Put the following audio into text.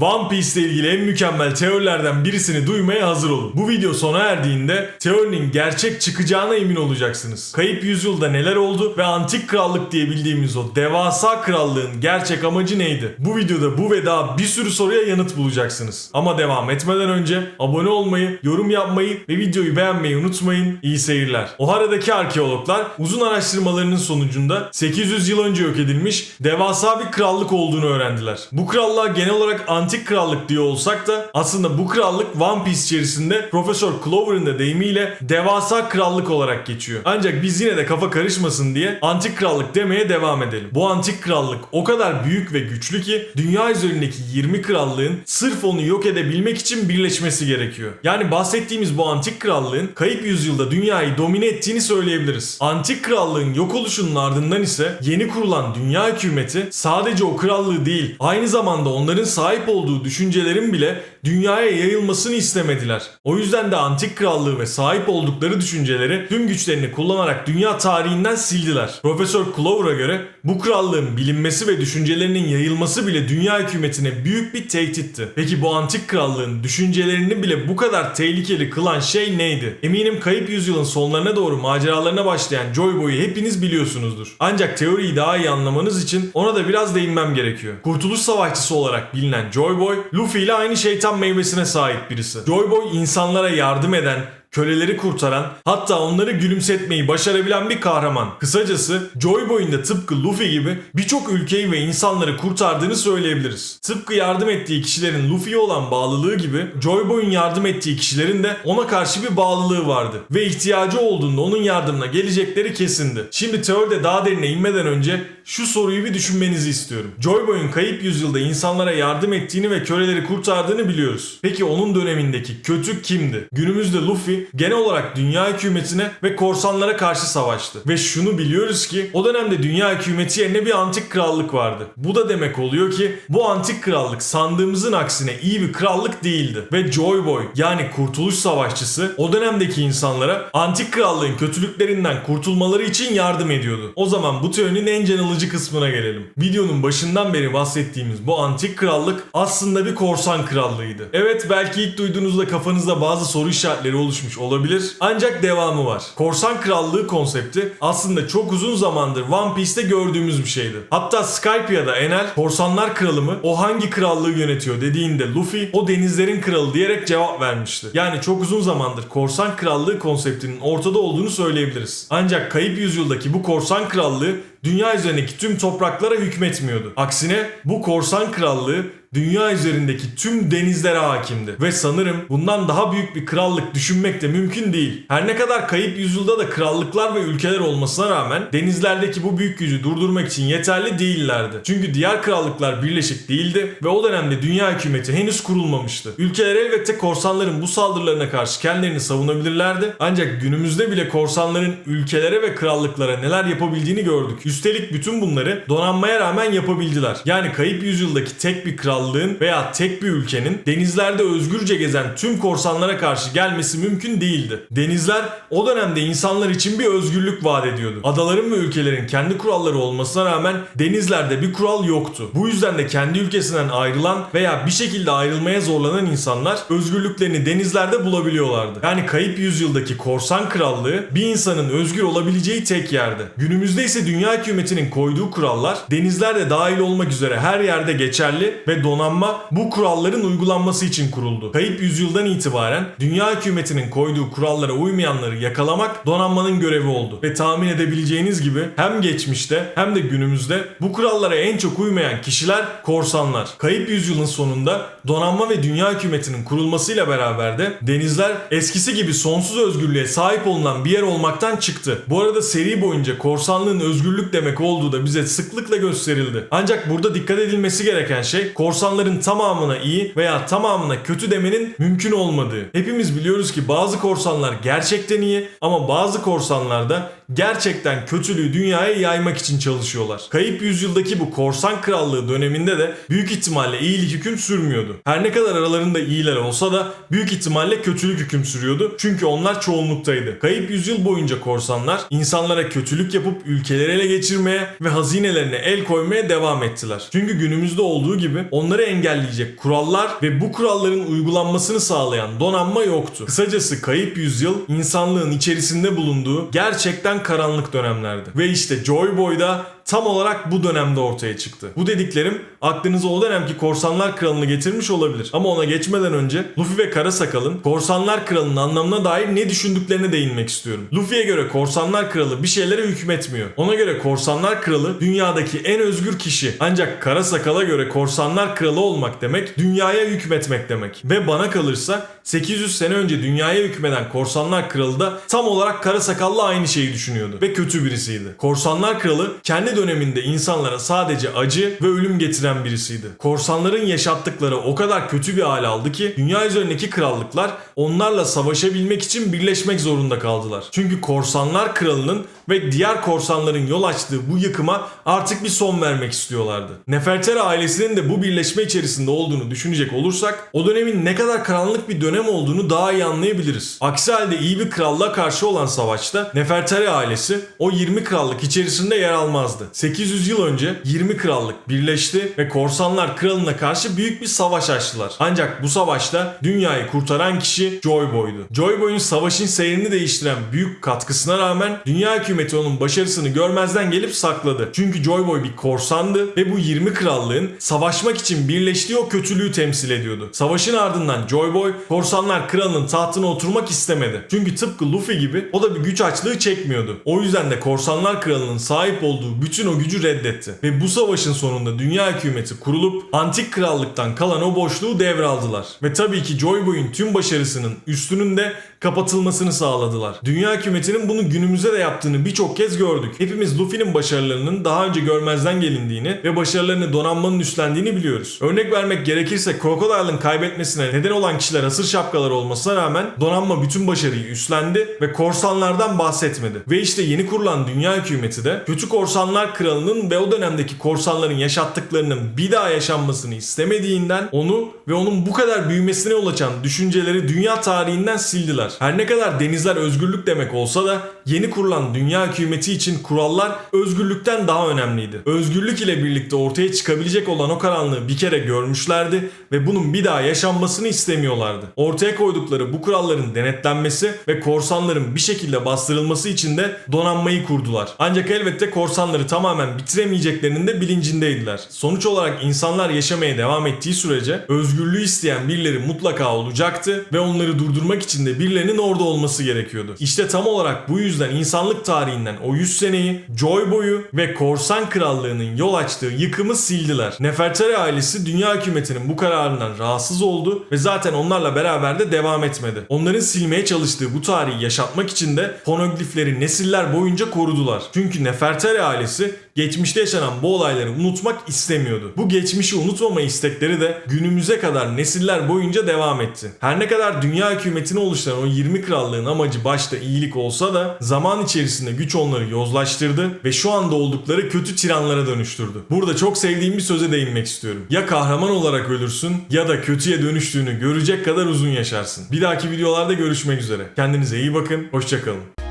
One Piece ile ilgili en mükemmel teorilerden birisini duymaya hazır olun. Bu video sona erdiğinde teorinin gerçek çıkacağına emin olacaksınız. Kayıp yüzyılda neler oldu ve antik krallık diye bildiğimiz o devasa krallığın gerçek amacı neydi? Bu videoda bu ve daha bir sürü soruya yanıt bulacaksınız. Ama devam etmeden önce abone olmayı, yorum yapmayı ve videoyu beğenmeyi unutmayın. İyi seyirler. Ohara'daki arkeologlar uzun araştırmalarının sonucunda 800 yıl önce yok edilmiş devasa bir krallık olduğunu öğrendiler. Bu krallığa genel olarak antik krallık diyor olsak da aslında bu krallık One Piece içerisinde Profesör Clover'ın da deyimiyle devasa krallık olarak geçiyor. Ancak biz yine de kafa karışmasın diye antik krallık demeye devam edelim. Bu antik krallık o kadar büyük ve güçlü ki dünya üzerindeki 20 krallığın sırf onu yok edebilmek için birleşmesi gerekiyor. Yani bahsettiğimiz bu antik krallığın kayıp yüzyılda dünyayı domine ettiğini söyleyebiliriz. Antik krallığın yok oluşunun ardından ise yeni kurulan dünya hükümeti sadece o krallığı değil aynı zamanda onların sahip olduğu düşüncelerin bile dünyaya yayılmasını istemediler. O yüzden de antik krallığı ve sahip oldukları düşünceleri tüm güçlerini kullanarak dünya tarihinden sildiler. Profesör Clover'a göre bu krallığın bilinmesi ve düşüncelerinin yayılması bile dünya hükümetine büyük bir tehditti. Peki bu antik krallığın düşüncelerini bile bu kadar tehlikeli kılan şey neydi? Eminim kayıp yüzyılın sonlarına doğru maceralarına başlayan Joy Boy'u hepiniz biliyorsunuzdur. Ancak teoriyi daha iyi anlamanız için ona da biraz değinmem gerekiyor. Kurtuluş savaşçısı olarak bilinen Joy Boy, Luffy ile aynı şeytan meyvesine sahip birisi. Joy Boy insanlara yardım eden, köleleri kurtaran, hatta onları gülümsetmeyi başarabilen bir kahraman. Kısacası Joy Boy'un da tıpkı Luffy gibi birçok ülkeyi ve insanları kurtardığını söyleyebiliriz. Tıpkı yardım ettiği kişilerin Luffy'ye olan bağlılığı gibi Joy Boy'un yardım ettiği kişilerin de ona karşı bir bağlılığı vardı. Ve ihtiyacı olduğunda onun yardımına gelecekleri kesindi. Şimdi teoride daha derine inmeden önce şu soruyu bir düşünmenizi istiyorum. Joy Boy'un kayıp yüzyılda insanlara yardım ettiğini ve köleleri kurtardığını biliyoruz. Peki onun dönemindeki kötü kimdi? Günümüzde Luffy genel olarak dünya hükümetine ve korsanlara karşı savaştı. Ve şunu biliyoruz ki o dönemde dünya hükümeti yerine bir antik krallık vardı. Bu da demek oluyor ki bu antik krallık sandığımızın aksine iyi bir krallık değildi. Ve Joy Boy yani kurtuluş savaşçısı o dönemdeki insanlara antik krallığın kötülüklerinden kurtulmaları için yardım ediyordu. O zaman bu teorinin en can alıcı kısmına gelelim. Videonun başından beri bahsettiğimiz bu antik krallık aslında bir korsan krallığıydı. Evet belki ilk duyduğunuzda kafanızda bazı soru işaretleri oluşmuş olabilir. Ancak devamı var. Korsan krallığı konsepti aslında çok uzun zamandır One Piece'te gördüğümüz bir şeydi. Hatta Skypia'da Enel korsanlar kralı mı o hangi krallığı yönetiyor dediğinde Luffy o denizlerin kralı diyerek cevap vermişti. Yani çok uzun zamandır korsan krallığı konseptinin ortada olduğunu söyleyebiliriz. Ancak kayıp yüzyıldaki bu korsan krallığı dünya üzerindeki tüm topraklara hükmetmiyordu. Aksine bu korsan krallığı dünya üzerindeki tüm denizlere hakimdi. Ve sanırım bundan daha büyük bir krallık düşünmek de mümkün değil. Her ne kadar kayıp yüzyılda da krallıklar ve ülkeler olmasına rağmen denizlerdeki bu büyük gücü durdurmak için yeterli değillerdi. Çünkü diğer krallıklar birleşik değildi ve o dönemde dünya hükümeti henüz kurulmamıştı. Ülkeler elbette korsanların bu saldırılarına karşı kendilerini savunabilirlerdi. Ancak günümüzde bile korsanların ülkelere ve krallıklara neler yapabildiğini gördük. Üstelik bütün bunları donanmaya rağmen yapabildiler. Yani kayıp yüzyıldaki tek bir krallığın veya tek bir ülkenin denizlerde özgürce gezen tüm korsanlara karşı gelmesi mümkün değildi. Denizler o dönemde insanlar için bir özgürlük vaat ediyordu. Adaların ve ülkelerin kendi kuralları olmasına rağmen denizlerde bir kural yoktu. Bu yüzden de kendi ülkesinden ayrılan veya bir şekilde ayrılmaya zorlanan insanlar özgürlüklerini denizlerde bulabiliyorlardı. Yani kayıp yüzyıldaki korsan krallığı bir insanın özgür olabileceği tek yerdi. Günümüzde ise dünya hükümetinin koyduğu kurallar denizlerde dahil olmak üzere her yerde geçerli ve donanma bu kuralların uygulanması için kuruldu. Kayıp yüzyıldan itibaren dünya hükümetinin koyduğu kurallara uymayanları yakalamak donanmanın görevi oldu. Ve tahmin edebileceğiniz gibi hem geçmişte hem de günümüzde bu kurallara en çok uymayan kişiler korsanlar. Kayıp yüzyılın sonunda donanma ve dünya hükümetinin kurulmasıyla beraber de denizler eskisi gibi sonsuz özgürlüğe sahip olunan bir yer olmaktan çıktı. Bu arada seri boyunca korsanlığın özgürlük demek olduğu da bize sıklıkla gösterildi. Ancak burada dikkat edilmesi gereken şey korsanların tamamına iyi veya tamamına kötü demenin mümkün olmadığı. Hepimiz biliyoruz ki bazı korsanlar gerçekten iyi ama bazı korsanlar da gerçekten kötülüğü dünyaya yaymak için çalışıyorlar. Kayıp yüzyıldaki bu korsan krallığı döneminde de büyük ihtimalle iyilik hüküm sürmüyordu. Her ne kadar aralarında iyiler olsa da büyük ihtimalle kötülük hüküm sürüyordu. Çünkü onlar çoğunluktaydı. Kayıp yüzyıl boyunca korsanlar insanlara kötülük yapıp ülkeleri ele geçirmeye ve hazinelerine el koymaya devam ettiler. Çünkü günümüzde olduğu gibi onlar onları engelleyecek kurallar ve bu kuralların uygulanmasını sağlayan donanma yoktu. Kısacası kayıp yüzyıl insanlığın içerisinde bulunduğu gerçekten karanlık dönemlerdi. Ve işte Joy Boy da tam olarak bu dönemde ortaya çıktı. Bu dediklerim aklınıza o dönemki Korsanlar Kralı'nı getirmiş olabilir. Ama ona geçmeden önce Luffy ve Karasakal'ın Korsanlar Kralı'nın anlamına dair ne düşündüklerine değinmek istiyorum. Luffy'ye göre Korsanlar Kralı bir şeylere hükmetmiyor. Ona göre Korsanlar Kralı dünyadaki en özgür kişi. Ancak Karasakal'a göre Korsanlar Kralı olmak demek dünyaya hükmetmek demek. Ve bana kalırsa 800 sene önce dünyaya hükmeden Korsanlar Kralı da tam olarak Karasakal'la aynı şeyi düşünüyordu. Ve kötü birisiydi. Korsanlar Kralı kendi döneminde insanlara sadece acı ve ölüm getiren birisiydi. Korsanların yaşattıkları o kadar kötü bir hal aldı ki dünya üzerindeki krallıklar onlarla savaşabilmek için birleşmek zorunda kaldılar. Çünkü Korsanlar Kralı'nın ve diğer korsanların yol açtığı bu yıkıma artık bir son vermek istiyorlardı. Nefertari ailesinin de bu birleşme içerisinde olduğunu düşünecek olursak o dönemin ne kadar karanlık bir dönem olduğunu daha iyi anlayabiliriz. Aksi halde iyi bir krallığa karşı olan savaşta Nefertari ailesi o 20 krallık içerisinde yer almazdı. 800 yıl önce 20 krallık birleşti ve korsanlar kralına karşı büyük bir savaş açtılar. Ancak bu savaşta dünyayı kurtaran kişi Joy Boy'du. Joy Boy'un savaşın seyrini değiştiren büyük katkısına rağmen dünya hükümeti onun başarısını görmezden gelip sakladı. Çünkü Joy Boy bir korsandı ve bu 20 krallığın savaşmak için birleştiği o kötülüğü temsil ediyordu. Savaşın ardından Joy Boy korsanlar kralının tahtına oturmak istemedi. Çünkü tıpkı Luffy gibi o da bir güç açlığı çekmiyordu. O yüzden de korsanlar kralının sahip olduğu bütün o gücü reddetti. Ve bu savaşın sonunda dünya hükümeti kurulup antik krallıktan kalan o boşluğu devraldılar. Ve tabii ki Joy Boy'un tüm başarısının üstünün de kapatılmasını sağladılar. Dünya hükümetinin bunu günümüzde de yaptığını birçok kez gördük. Hepimiz Luffy'nin başarılarının daha önce görmezden gelindiğini ve başarılarını donanmanın üstlendiğini biliyoruz. Örnek vermek gerekirse Crocodile'ın kaybetmesine neden olan kişiler asır şapkalar olmasına rağmen donanma bütün başarıyı üstlendi ve korsanlardan bahsetmedi. Ve işte yeni kurulan dünya hükümeti de kötü korsanlar kralının ve o dönemdeki korsanların yaşattıklarının bir daha yaşanmasını istemediğinden onu ve onun bu kadar büyümesine yol açan düşünceleri dünya tarihinden sildiler. Her ne kadar denizler özgürlük demek olsa da yeni kurulan dünya hükümeti için kurallar özgürlükten daha önemliydi. Özgürlük ile birlikte ortaya çıkabilecek olan o karanlığı bir kere görmüşlerdi ve bunun bir daha yaşanmasını istemiyorlardı. Ortaya koydukları bu kuralların denetlenmesi ve korsanların bir şekilde bastırılması için de donanmayı kurdular. Ancak elbette korsanları tamamen bitiremeyeceklerinin de bilincindeydiler. Sonuç olarak insanlar yaşamaya devam ettiği sürece özgürlüğü isteyen birileri mutlaka olacaktı ve onları durdurmak için de birilerinin orada olması gerekiyordu. İşte tam olarak bu yüzden insanlık tarihinden o 100 seneyi, Joy Boy'u ve Korsan Krallığı'nın yol açtığı yıkımı sildiler. Nefertari ailesi dünya hükümetinin bu kararından rahatsız oldu ve zaten onlarla beraber de devam etmedi. Onların silmeye çalıştığı bu tarihi yaşatmak için de poneglyfleri nesiller boyunca korudular. Çünkü Nefertari ailesi geçmişte yaşanan bu olayları unutmak istemiyordu. Bu geçmişi unutmama istekleri de günümüze kadar nesiller boyunca devam etti. Her ne kadar dünya hükümetini oluşturan o 20 krallığın amacı başta iyilik olsa da zaman içerisinde güç onları yozlaştırdı ve şu anda oldukları kötü tiranlara dönüştürdü. Burada çok sevdiğim bir söze değinmek istiyorum. Ya kahraman olarak ölürsün ya da kötüye dönüştüğünü görecek kadar uzun yaşarsın. Bir dahaki videolarda görüşmek üzere. Kendinize iyi bakın, hoşçakalın.